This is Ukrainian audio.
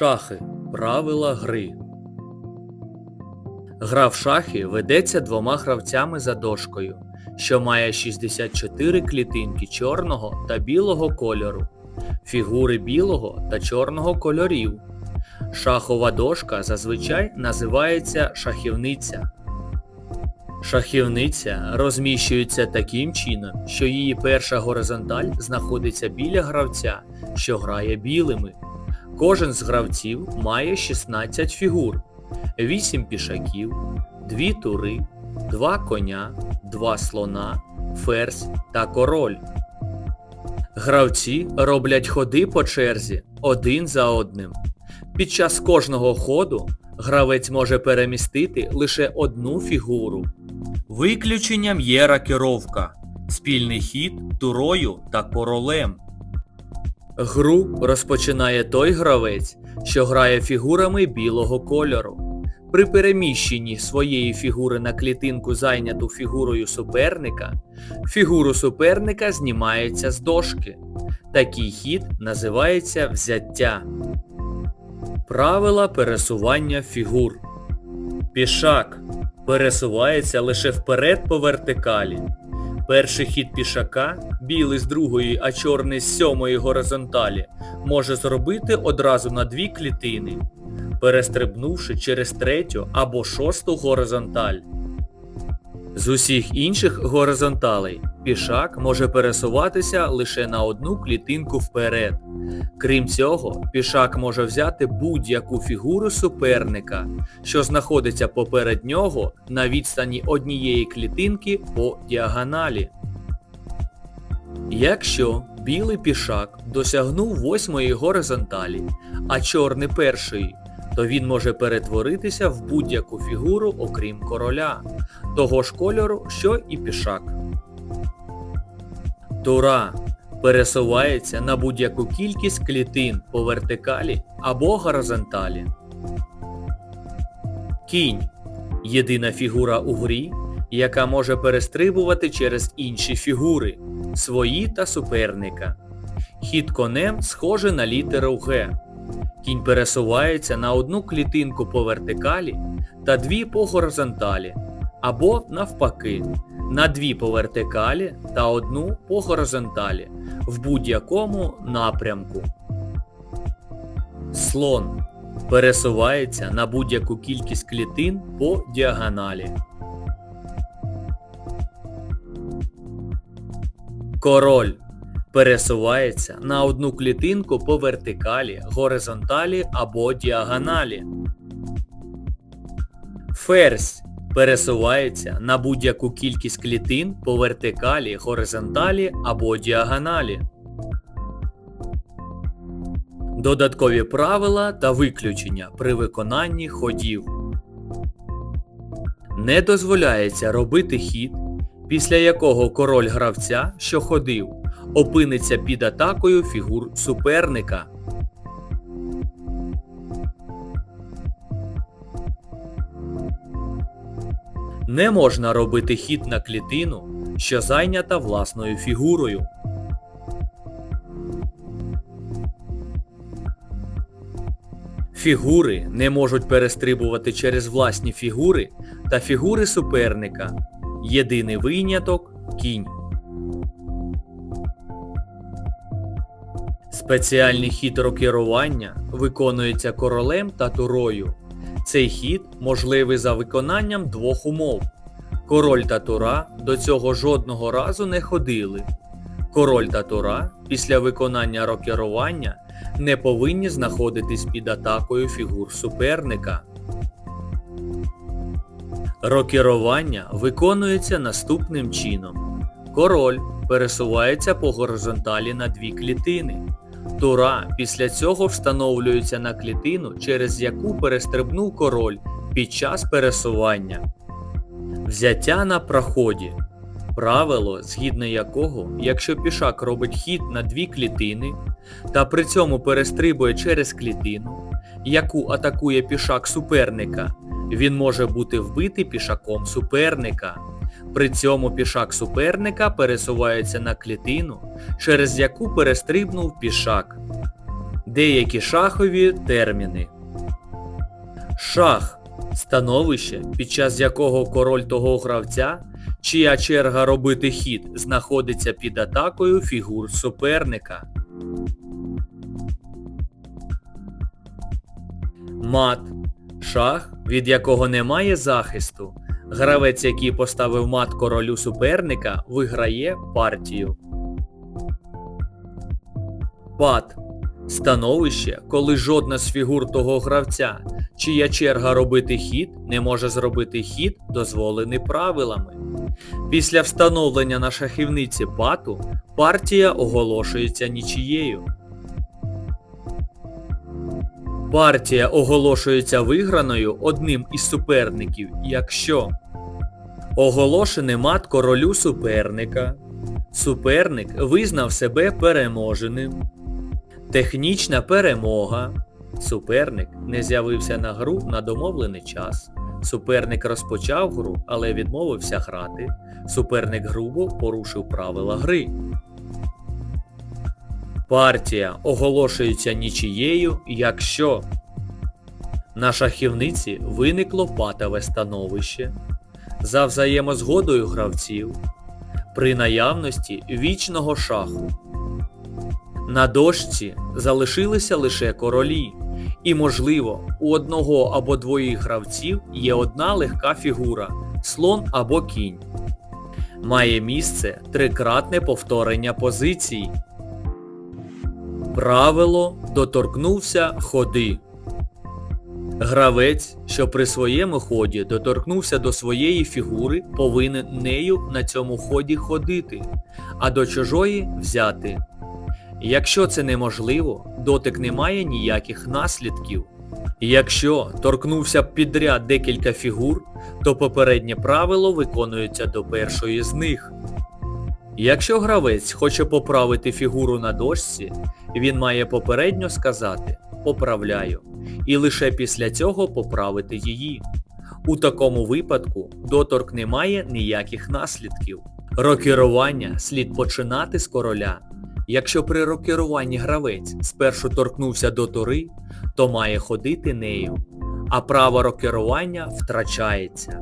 Шахи. Правила гри. Гра в шахи ведеться двома гравцями за дошкою, що має 64 клітинки чорного та білого кольору, фігури білого та чорного кольорів. Шахова дошка зазвичай називається шахівниця. Шахівниця розміщується таким чином, що її перша горизонталь знаходиться біля гравця, що грає білими. Кожен з гравців має 16 фігур, 8 пішаків, 2 тури, 2 коня, 2 слона, ферзь та король. Гравці роблять ходи по черзі один за одним. Під час кожного ходу гравець може перемістити лише одну фігуру. Виключенням є ракіровка, спільний хід турою та королем. Гру розпочинає той гравець, що грає фігурами білого кольору. При переміщенні своєї фігури на клітинку, зайняту фігурою суперника, фігуру суперника знімається з дошки. Такий хід називається взяття. Правила пересування фігур. Пішак пересувається лише вперед по вертикалі. Перший хід пішака, білий з другої, а чорний з сьомої горизонталі, може зробити одразу на дві клітини, перестрибнувши через третю або шосту горизонталь. З усіх інших горизонталей пішак може пересуватися лише на одну клітинку вперед. Крім цього, пішак може взяти будь-яку фігуру суперника, що знаходиться поперед нього на відстані однієї клітинки по діагоналі. Якщо білий пішак досягнув восьмої горизонталі, а чорний першої, то він може перетворитися в будь-яку фігуру, окрім короля, того ж кольору, що і пішак. Тура пересувається на будь-яку кількість клітин по вертикалі або горизонталі. Кінь єдина фігура у грі, яка може перестрибувати через інші фігури, свої та суперника. Хід конем схожий на літеру Г. Кінь пересувається на одну клітинку по вертикалі та дві по горизонталі, або навпаки, на дві по вертикалі та одну по горизонталі в будь-якому напрямку. Слон пересувається на будь-яку кількість клітин по діагоналі. Король пересувається на одну клітинку по вертикалі, горизонталі або діагоналі. Ферзь пересувається на будь-яку кількість клітин по вертикалі, горизонталі або діагоналі. Додаткові правила та виключення при виконанні ходів. Не дозволяється робити хід, після якого король гравця, що ходив, опиниться під атакою фігур суперника. Не можна робити хід на клітину, що зайнята власною фігурою. Фігури не можуть перестрибувати через власні фігури та фігури суперника. Єдиний виняток кінь. Спеціальний хід рокерування виконується королем та турою. Цей хід можливий за виконанням двох умов. Король та тура до цього жодного разу не ходили. Король та тура після виконання рокерування не повинні знаходитись під атакою фігур суперника. Рокерування виконується наступним чином. Король пересувається по горизонталі на дві клітини. Тура після цього встановлюється на клітину, через яку перестрибнув король під час пересування. Взяття на проході. Правило, згідно якого, якщо пішак робить хід на дві клітини та при цьому перестрибує через клітину, яку атакує пішак суперника, він може бути вбитий пішаком суперника. При цьому пішак суперника пересувається на клітину, через яку перестрибнув пішак. Деякі шахові терміни. Шах становище, під час якого король того гравця, чия черга робити хід, знаходиться під атакою фігур суперника. Мат шах, від якого немає захисту. Гравець, який поставив мат королю суперника, виграє партію. Пат становище, коли жодна з фігур того гравця, чия черга робити хід, не може зробити хід, дозволений правилами. Після встановлення на шахівниці пату партія оголошується нічією. Партія оголошується виграною одним із суперників, якщо оголошений мат королю суперника, суперник визнав себе переможеним, технічна перемога, суперник не з'явився на гру на домовлений час, суперник розпочав гру, але відмовився грати, суперник грубо порушив правила гри. Партія оголошується нічією, якщо на шахівниці виникло патове становище за взаємозгодою гравців при наявності вічного шаху. На дошці залишилися лише королі, і, можливо, у одного або двоїх гравців є одна легка фігура слон або кінь. Має місце трикратне повторення позицій. Правило доторкнувся ходи. Гравець, що при своєму ході доторкнувся до своєї фігури, повинен нею на цьому ході ходити, а до чужої взяти. Якщо це неможливо, дотик не має ніяких наслідків. Якщо торкнувся підряд декілька фігур, то попереднє правило виконується до першої з них. Якщо гравець хоче поправити фігуру на дошці, він має попередньо сказати поправляю і лише після цього поправити її. У такому випадку доторк не має ніяких наслідків. Рокерування слід починати з короля. Якщо при рокеруванні гравець спершу торкнувся до тори, то має ходити нею, а право рокерування втрачається.